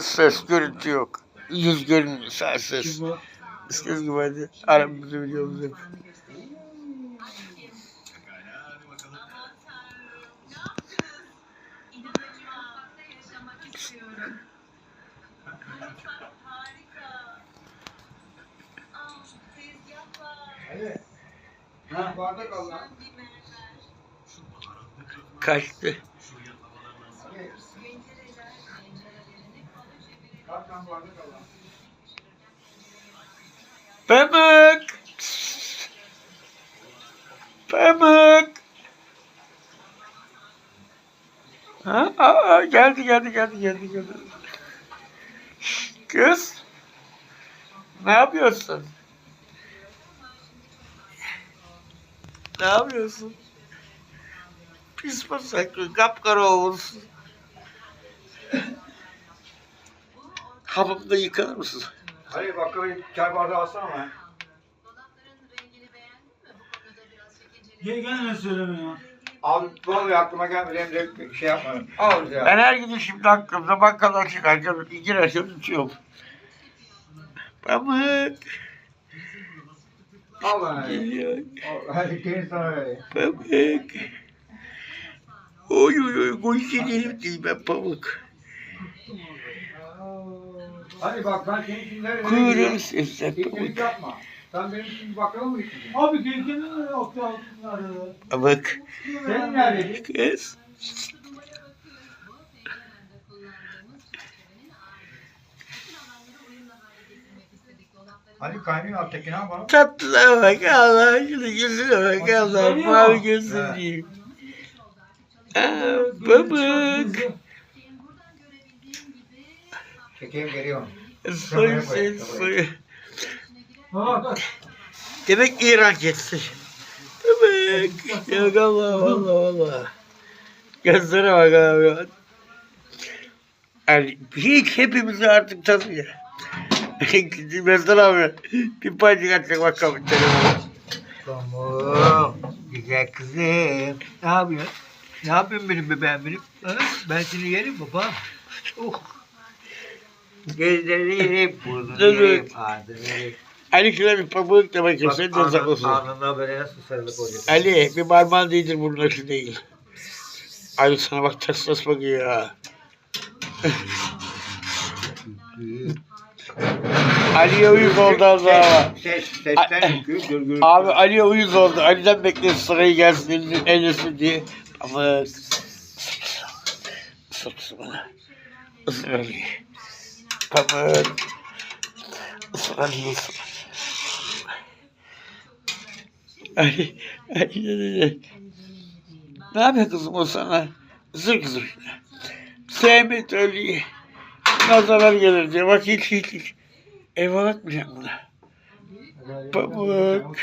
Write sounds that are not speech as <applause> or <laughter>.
Ses, görüntü yok. Yüz görünmüyor, sadece ses. Ses gibi hadi. Aramızı biliyoruz hep. Kaçtı. Pamuk! Pamuk! Ha? Aa, geldi geldi geldi geldi geldi. Kız. Ne yapıyorsun? Ne yapıyorsun? Pis pasaklı, kapkara olmuşsun. Hamamda yıkanır mısın? <laughs> Hadi bakalım çay bardağı alsana lan. Gel gene söyleme ya. Abi vallahi aklıma gelmedi hem de şey yapmadım. <laughs> Al ya. Ben her gün şimdi aklımda bakkala çıkarken iki resim tutuyorum. Pamuk Al lan hadi. geliyor. Al, Hadi gelin sana vereyim. Pamuk. Oy oy oy koy gidelim değil ben pamuk. Hadi bak ben senin için nereye Kuyruğunu yapma. Sen benim için bakkala mı gittin? Abi gelkene ne yaptı altınları? Pamuk. Senin neredeydin? Kız. Hadi kaynıyor alttakine al bana. Tatlına bak Allah aşkına yüzüne bak Allah mavi gözlü diyeyim. Aa, Pamuk. Çekeyim geliyorum. Soy soy. Demek İran keçisi. Demek. Yok Allah Allah Allah. Gözlere bak abi. Yani hiç hepimizi artık tanıyor. <laughs> Mesut abi bir pancık atacak bakalım. Tamam. Güzel kızım. Ne yapıyorsun? Ne yapıyorsun benim bebeğim benim? Ha? Ben seni yerim baba. Oh. Gözlerini yerim, <laughs> burnunu ağzını. Ali şuna bir pamuk da bakayım sen de uzak olsun. Alnına böyle nasıl sarılıp olacak? Ali bir parmağın değdir burnuna şu değil. Ali sana bak ters ters bakıyor ya. <laughs> Ali'ye uyuz oldu az daha. Ses, sesten çıkıyor, gür gür. Abi Ali'ye uyuz oldu. Ali'den bekle sırayı gelsin elini ellesin diye. Ama ısır bana. Isır Ali. Pamuk. Isır Ali ısır. Ali, Ali ne yapıyor kızım o sana? Kızım şunu. Sevmet Ali'yi. Nazarlar gelir diye. Bak hiç hiç hiç. Eve atmayacağım buna. Pamuk.